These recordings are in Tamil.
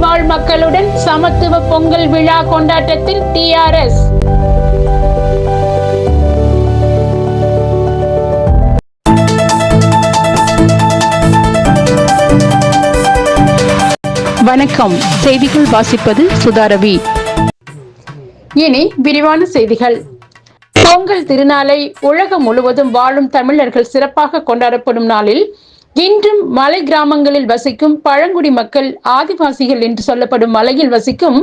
மலைவாழ் மக்களுடன் சமத்துவ பொங்கல் விழா கொண்டாட்டத்தில் டிஆர்எஸ் வணக்கம். செய்திகள் வாசிப்பது சுதாரவி இனி விரிவான செய்திகள். பொங்கல் திருநாளை உலகம் முழுவதும் வாழும் தமிழர்கள் சிறப்பாக கொண்டாடப்படும் நாளில் இன்றும் மலை கிராமங்களில் வசிக்கும் பழங்குடி மக்கள் ஆதிவாசிகள் என்று சொல்லப்படும் மலையில் வசிக்கும்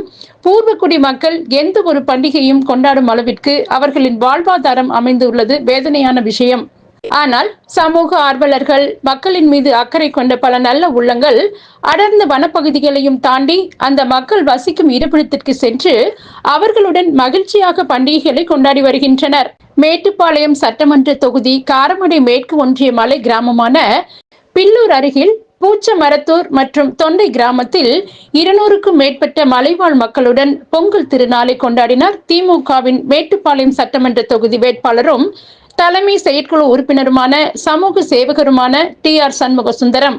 பூர்வக்குடி மக்கள் எந்த ஒரு பண்டிகையும் கொண்டாடும் அளவிற்கு அவர்களின் வாழ்வாதாரம் அமைந்துள்ளது வேதனையான விஷயம். ஆனால் சமூக ஆர்வலர்கள் மக்களின் மீது அக்கறை கொண்ட பல நல்ல உள்ளங்கள் அடர்ந்த வனப்பகுதிகளையும் தாண்டி அந்த மக்கள் வசிக்கும் இருப்பிடத்திற்கு சென்று அவர்களுடன் மகிழ்ச்சியாக பண்டிகைகளை கொண்டாடி வருகின்றனர். மேட்டுப்பாளையம் சட்டமன்ற தொகுதி காரமடை மேற்கு ஒன்றிய மலை கிராமமான பில்லூர் அருகில் பூச்சமரத்தூர் மற்றும் தொண்டை கிராமத்தில் இருநூறுக்கும் மேற்பட்ட மலைவாழ் மக்களுடன் பொங்கல் திருநாளை கொண்டாடினார் திமுகவின் மேட்டுப்பாளையம் சட்டமன்ற தொகுதி வேட்பாளரும் தலைமை செயற்குழு உறுப்பினருமான சமூக சேவகருமான டி ஆர் சண்முக சுந்தரம்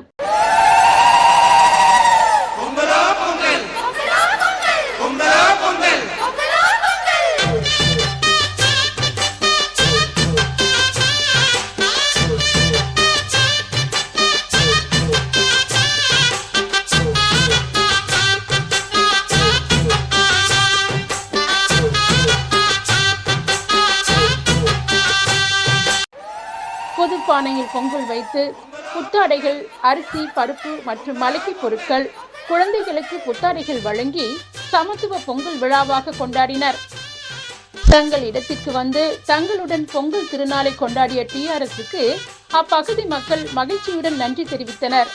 பொது பானையில் பொங்கல் வைத்து புத்தாடைகள் அரிசி பருப்பு மற்றும் மளிகை பொருட்கள் குழந்தைகளுக்கு புத்தாடைகள் வழங்கி சமத்துவ பொங்கல் விழாவாக கொண்டாடினர். தங்கள் இடத்திற்கு வந்து தங்களுடன் பொங்கல் திருநாளை கொண்டாடிய டிஆர்எஸ்க்கு அப்பகுதி மக்கள் மகிழ்ச்சியுடன் நன்றி தெரிவித்தனர்.